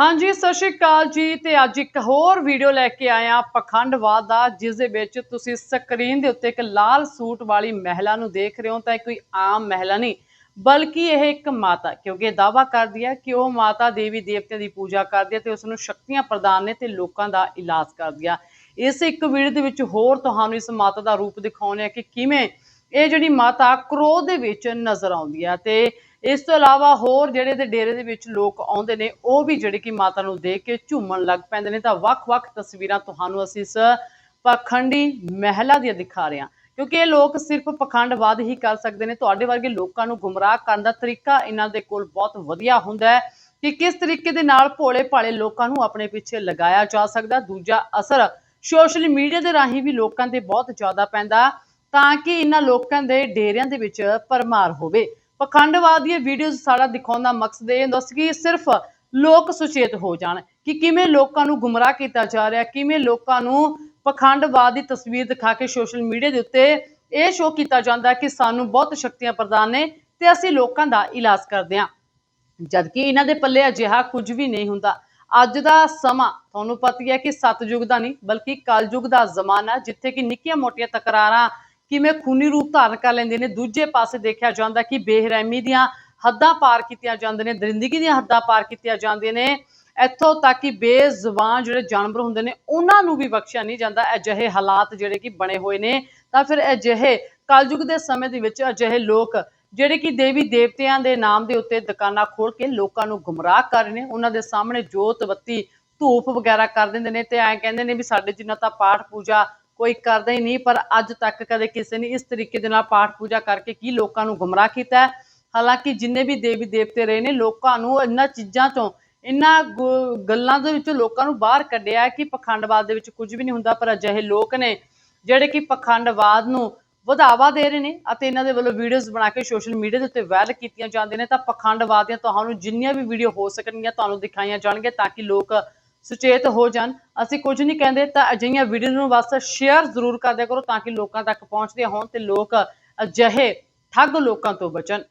ਹਾਂਜੀ, ਸਤਿ ਸ਼੍ਰੀ ਅਕਾਲ ਜੀ ਤੇ ਅੱਜ ਇੱਕ ਹੋਰ ਵੀਡੀਓ ਲੈ ਕੇ ਆਇਆ ਆ ਪਖੰਡਵਾਦ ਦਾ, ਜਿਸ ਦੇ ਵਿੱਚ ਤੁਸੀਂ ਸਕਰੀਨ ਦੇ ਉੱਤੇ ਇੱਕ ਲਾਲ ਸੂਟ ਵਾਲੀ ਮਹਿਲਾ ਨੂੰ ਦੇਖ ਰਹੇ ਹੋ। ਤਾਂ ਇਹ ਕੋਈ ਆਮ ਮਹਿਲਾ ਨਹੀਂ, ਬਲਕਿ ਇਹ ਇੱਕ ਮਾਤਾ, ਕਿਉਂਕਿ ਇਹ ਦਾਵਾ ਕਰਦੀ ਹੈ ਕਿ ਉਹ ਮਾਤਾ ਦੇਵੀ ਦੇਵਤਿਆਂ ਦੀ ਪੂਜਾ ਕਰਦੀ ਹੈ ਤੇ ਉਸ ਨੂੰ ਸ਼ਕਤੀਆਂ ਪ੍ਰਦਾਨ ਨੇ ਤੇ ਲੋਕਾਂ ਦਾ ਇਲਾਜ ਕਰਦੀ ਆ ਇਸ ਇੱਕ ਵੀਡੀਓ ਦੇ ਵਿੱਚ ਹੋਰ ਤੁਹਾਨੂੰ ਇਸ ਮਾਤਾ ਦਾ ਰੂਪ ਦਿਖਾਉਂਦੇ ਆ ਕਿ ਕਿਵੇਂ ਇਹ ਜਿਹੜੀ ਮਾਤਾ ਕ੍ਰੋਧ ਦੇ ਵਿੱਚ ਨਜ਼ਰ ਆਉਂਦੀ ਆ ਤੇ ਇਸ ਤੋਂ ਇਲਾਵਾ ਹੋਰ ਜਿਹੜੇ ਦੇ ਡੇਰੇ ਦੇ ਵਿੱਚ ਲੋਕ ਆਉਂਦੇ ਨੇ, ਉਹ ਵੀ ਜਿਹੜੇ ਕਿ ਮਾਤਾ ਨੂੰ ਦੇਖ ਕੇ ਝੂਮਣ ਲੱਗ ਪੈਂਦੇ ਨੇ। ਤਾਂ ਵੱਖ-ਵੱਖ ਤਸਵੀਰਾਂ ਤੁਹਾਨੂੰ ਅਸੀਂ ਇਸ ਪਖੰਡੀ ਮਹਿਲਾ ਦੀਆਂ ਦਿਖਾ ਰਹੇ ਹਾਂ। ਕਿਉਂਕਿ ਇਹ ਲੋਕ ਸਿਰਫ ਪਖੰਡਵਾਦ ਹੀ ਕਰ ਸਕਦੇ ਨੇ। ਤੁਹਾਡੇ ਵਰਗੇ ਲੋਕਾਂ ਨੂੰ ਗੁੰਮਰਾਹ ਕਰਨ ਦਾ ਤਰੀਕਾ ਇਹਨਾਂ ਦੇ ਕੋਲ ਬਹੁਤ ਵਧੀਆ ਹੁੰਦਾ ਹੈ ਕਿ ਕਿਸ ਤਰੀਕੇ ਦੇ ਨਾਲ ਭੋਲੇ ਭਾਲੇ ਲੋਕਾਂ ਨੂੰ ਆਪਣੇ ਪਿੱਛੇ ਲਗਾਇਆ ਜਾ ਸਕਦਾ। ਦੂਜਾ ਅਸਰ ਸੋਸ਼ਲ ਮੀਡੀਆ ਦੇ ਰਾਹੀਂ ਵੀ ਲੋਕਾਂ ਤੇ ਬਹੁਤ ਜ਼ਿਆਦਾ ਪੈਂਦਾ ਤਾਂ ਕਿ ਇਹਨਾਂ ਲੋਕਾਂ ਦੇ ਡੇਰਿਆਂ ਦੇ ਵਿੱਚ ਪਰਮਾਰ ਹੋਵੇ। ਪਖੰਡਵਾਦ ਦੀਆਂ ਵੀਡੀਓਜ਼ ਸਾਡਾ ਦਿਖਾਉਣ ਦਾ ਮਕਸਦ ਇਹ ਹੁੰਦਾ ਸੀ ਕਿ ਸਿਰਫ ਲੋਕ ਸੁਚੇਤ ਹੋ ਜਾਣ, ਕਿ ਕਿਵੇਂ ਲੋਕਾਂ ਨੂੰ ਗੁੰਮਰਾਹ ਕੀਤਾ ਜਾ ਰਿਹਾ, ਕਿਵੇਂ ਲੋਕਾਂ ਨੂੰ ਪਖੰਡਵਾਦ ਦੀ ਤਸਵੀਰ ਦਿਖਾ ਕੇ ਸੋਸ਼ਲ ਮੀਡੀਆ ਦੇ ਉੱਤੇ ਇਹ ਸ਼ੋਅ ਕੀਤਾ ਜਾਂਦਾ ਕਿ ਸਾਨੂੰ ਬਹੁਤ ਸ਼ਕਤੀਆਂ ਪ੍ਰਦਾਨ ਨੇ ਤੇ ਅਸੀਂ ਲੋਕਾਂ ਦਾ ਇਲਾਜ ਕਰਦੇ ਹਾਂ। ਜਦਕਿ ਇਹਨਾਂ ਦੇ ਪੱਲੇ ਅਜਿਹਾ ਕੁਝ ਵੀ ਨਹੀਂ ਹੁੰਦਾ। ਅੱਜ ਦਾ ਸਮਾਂ ਤੁਹਾਨੂੰ ਪਤਾ ਹੀ ਹੈ ਕਿ ਸਤਯੁਗ ਦਾ ਨਹੀਂ, ਬਲਕਿ ਕਲਯੁਗ ਦਾ ਜ਼ਮਾਨਾ ਜਿੱਥੇ ਕਿ ਨਿੱਕੀਆਂ ਮੋਟੀਆਂ ਤਕਰਾਰਾਂ ਕਿਵੇਂ ਖੂਨੀ ਰੂਪ ਧਾਰਨ ਕਰ ਲੈਂਦੇ ਨੇ, ਦੂਜੇ ਪਾਸੇ ਦੇਖਿਆ ਜਾਂਦਾ ਕਿ ਬੇਰਹਿਮੀ ਦੀਆਂ ਹੱਦਾਂ ਪਾਰ ਕੀਤੀਆਂ ਜਾਂਦੇ ਨੇ, ਦਰਿੰਦਗੀ ਦੀਆਂ ਹੱਦਾਂ ਪਾਰ ਕੀਤੀਆਂ ਜਾਂਦੀਆਂ ਨੇ, ਇੱਥੋਂ ਤੱਕ ਕਿ ਬੇਜ਼ੁਬਾਨ ਜਿਹੜੇ ਜਾਨਵਰ ਹੁੰਦੇ ਨੇ, ਉਹਨਾਂ ਨੂੰ ਵੀ ਬਖਸ਼ਿਆ ਨਹੀਂ ਜਾਂਦਾ ਅਜਿਹੇ ਹਾਲਾਤ ਜਿਹੜੇ ਕਿ ਬਣੇ ਹੋਏ ਨੇ। ਤਾਂ ਫਿਰ ਅਜਿਹੇ ਕਲਯੁਗ ਦੇ ਸਮੇਂ ਦੇ ਵਿੱਚ ਅਜਿਹੇ ਲੋਕ ਜਿਹੜੇ ਕਿ ਦੇਵੀ ਦੇਵਤਿਆਂ ਦੇ ਨਾਮ ਦੇ ਉੱਤੇ ਦੁਕਾਨਾਂ ਖੋਲ ਕੇ ਲੋਕਾਂ ਨੂੰ ਗੁੰਮਰਾਹ ਕਰ ਰਹੇ ਨੇ, ਉਹਨਾਂ ਦੇ ਸਾਹਮਣੇ ਜੋਤ ਬੱਤੀ ਧੂਪ ਵਗੈਰਾ ਕਰ ਦਿੰਦੇ ਨੇ ਤੇ ਐਂ ਕਹਿੰਦੇ ਨੇ ਵੀ ਸਾਡੇ ਜਿੰਨਾ ਤਾਂ ਪਾਠ ਪੂਜਾ ਕੋਈ ਕਰਦਾ ਹੀ ਨਹੀਂ, ਪਰ ਅੱਜ ਤੱਕ ਕਦੇ ਕਿਸੇ ਨੇ ਇਸ ਤਰੀਕੇ ਦੇ ਨਾਲ ਪਾਠ ਪੂਜਾ ਕਰਕੇ ਕੀ ਲੋਕਾਂ ਨੂੰ ਗੁੰਮਰਾਹ ਕੀਤਾ ਹਾਲਾਂਕਿ ਜਿੰਨੇ ਵੀ ਦੇਵੀ ਦੇਵਤੇ ਰਹੇ ਨੇ, ਲੋਕਾਂ ਨੂੰ ਇਹਨਾਂ ਚੀਜ਼ਾਂ ਤੋਂ, ਇਹਨਾਂ ਗੁ- ਗੱਲਾਂ ਦੇ ਵਿੱਚੋਂ ਲੋਕਾਂ ਨੂੰ ਬਾਹਰ ਕੱਢਿਆ ਕਿ ਪਖੰਡਵਾਦ ਦੇ ਵਿੱਚ ਕੁਝ ਵੀ ਨਹੀਂ ਹੁੰਦਾ, ਪਰ ਅਜਿਹੇ ਲੋਕ ਨੇ ਜਿਹੜੇ ਕਿ ਪਖੰਡਵਾਦ ਨੂੰ ਵਧਾਵਾ ਦੇ ਰਹੇ ਨੇ ਅਤੇ ਇਹਨਾਂ ਦੇ ਵੱਲੋਂ ਵੀਡੀਓਜ਼ ਬਣਾ ਕੇ ਸੋਸ਼ਲ ਮੀਡੀਆ ਦੇ ਉੱਤੇ ਵਾਇਰਲ ਕੀਤੀਆਂ ਜਾਂਦੀਆਂ ਨੇ, ਤਾਂ ਪਖੰਡਵਾਦ ਦੀਆਂ ਤੁਹਾਨੂੰ ਜਿੰਨੀਆਂ ਵੀ ਵੀਡੀਓ ਹੋ ਸਕਣਗੀਆਂ, ਤੁਹਾਨੂੰ ਦਿਖਾਈਆਂ ਜਾਣਗੀਆਂ ਤਾਂ ਕਿ ਲੋਕ ਸੁਚੇਤ ਹੋ ਜਾਣ। ਅਸੀਂ ਕੁਝ ਨਹੀਂ ਕਹਿੰਦੇ ਤਾਂ ਅਜਿਹੀਆਂ ਵੀਡੀਓ ਨੂੰ ਬਸ ਸ਼ੇਅਰ ਜ਼ਰੂਰ ਕਰ ਕਰੋ ਤਾਂ ਕਿ ਲੋਕਾਂ ਤੱਕ ਪਹੁੰਚਦੀਆਂ ਹੋਣ ਤੇ ਲੋਕ ਅਜਿਹੇ ਠੱਗ ਲੋਕਾਂ ਤੋਂ ਬਚਣ।